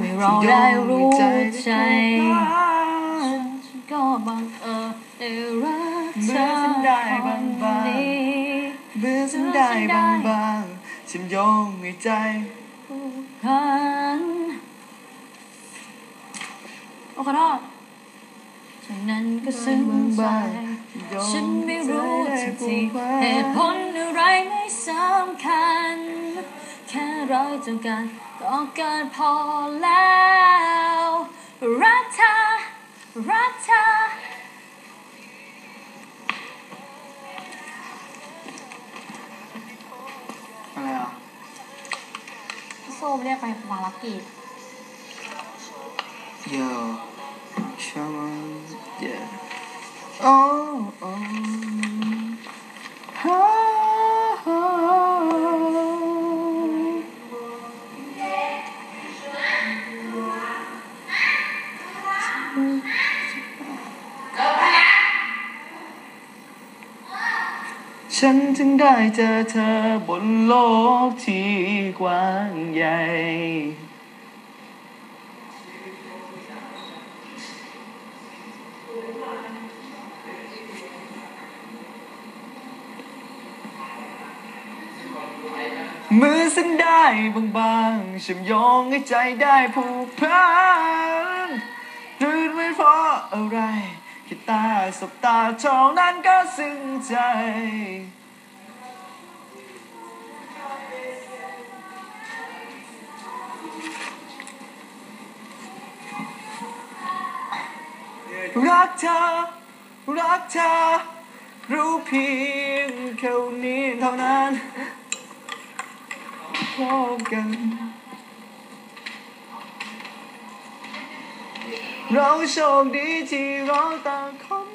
ให้เราได้รู้ใจฉันก็บังเอิญได้รักเธเมื่ออฉันได้บางคนบางนี้เมื่อฉันได้บางบางฉันโยงให้ใจพันโอ้ขอโทษฉันนั้นก็ซึ้งใจฉันไม่รู้จริงๆเหตุผลอะไรไม่สำคัญ รอยจำกันก็เกินพอแล้ว รักเธอ รักเธอ อะไรอะพี่โซ่เรียกไปภารกิจ Yo come on yeah oh oh ฉันจึงได้เจอเธอบนโลกที่กว้างใหญ่ มือสันได้บางๆฉันยองให้ใจได้ผูกพันรื่นไม่เพราะอะไร แค่ตาสบตาเท่านั้นก็ซึ้งใจ รักเธอ รักเธอ รู้เพียงแค่นี้เท่านั้นพบกัน เราโชคดีที่เราต่างคน